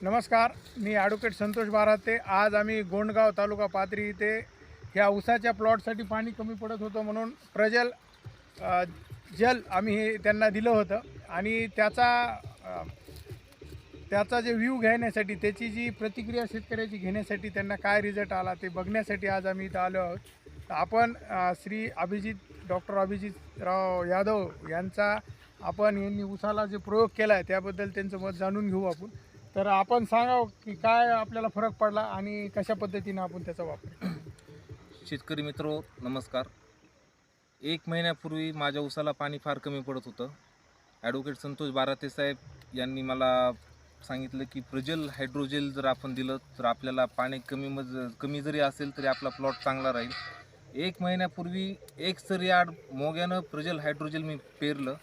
नमस्कार मी ॲडव्होकेट संतोष बाराते. आज आम्ही गोंडगाव तालुका पाथरी इथे ह्या ऊसाच्या प्लॉटसाठी पाणी कमी पडत होतं म्हणून प्रजल अ, जल आम्ही हे त्यांना दिलं होतं. आणि त्याचा अ, त्याचा जे व्ह्यू घेण्यासाठी त्याची जी प्रतिक्रिया शेतकऱ्याची घेण्यासाठी त्यांना काय रिझल्ट आला ते बघण्यासाठी आज आम्ही इथं आलो आहोत. तर आपण अ, श्री अभिजित डॉक्टर अभिजितराव यादव यांचा आपण यांनी उसाला जे प्रयोग केला आहे त्याबद्दल त्यांचं मत जाणून घेऊ आपण. तर आपण सांगाव की काय आपल्याला फरक पडला आणि कशा पद्धतीनं आपण त्याचा वापर शेतकरी मित्र नमस्कार. एक महिन्यापूर्वी माझ्या उसाला पाणी फार कमी पडत होतं. ॲडव्होकेट संतोष बाराते साहेब यांनी मला सांगितलं की प्रजल हायड्रोजेल जर आपण दिलं तर आपल्याला पाणी कमी मज कमी जरी असेल तरी आपला प्लॉट चांगला राहील. एक महिन्यापूर्वी एक सर आड मोग्यानं प्रजल हायड्रोजेल मी पेरलं.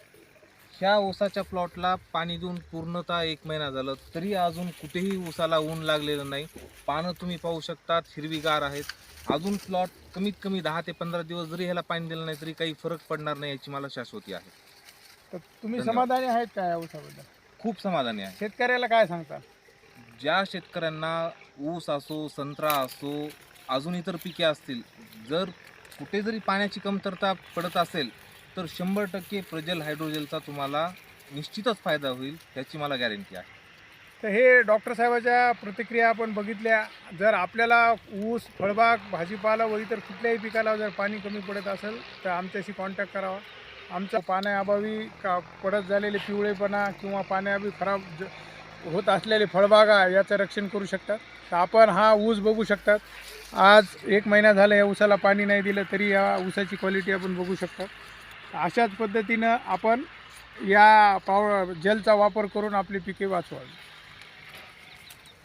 ह्या ऊसाच्या प्लॉटला पाणी देऊन पूर्णतः एक महिना झालं तरी अजून कुठेही ऊसाला ऊन लागलेलं नाही. पानं तुम्ही पाहू शकतात हिरवीगार आहेत. अजून प्लॉट कमीत कमी दहा ते पंधरा दिवस जरी ह्याला पाणी दिलं नाही तरी काही फरक पडणार नाही याची मला शाश्वती आहे. तर तुम्ही धन्यवाद. समाधानी आहेत का या ऊसाबद्दल? खूप समाधानी आहे. शेतकऱ्याला काय सांगता? ज्या शेतकऱ्यांना ऊस असो संत्रा असो अजून इतर पिके असतील जर कुठे जरी पाण्याची कमतरता पडत असेल तर शंभर टक्के प्रजल हायड्रोजेलचा तुम्हाला निश्चितच फायदा होईल याची मला गॅरंटी आहे. तर हे डॉक्टर साहेबाच्या प्रतिक्रिया आपण बघितल्या. जर आपल्याला ऊस फळबाग भाजीपाला व इतर कुठल्याही पिकाला जर पाणी कमी पडत असेल तर आमच्याशी कॉन्टॅक्ट करावा. आमच्या पाण्याअभावी का पडत झालेले पिवळेपणा किंवा पाण्याअभावी खराब ज होत असलेले फळबागा याचं रक्षण करू शकतात. तर आपण हा ऊस बघू शकतात. आज एक महिना झाला या ऊसाला पाणी नाही दिलं तरी या ऊसाची क्वालिटी आपण बघू शकतात अशाच पद्धतीनं आपण या पाव जलचा वापर करून आपली पिके वाचवावी.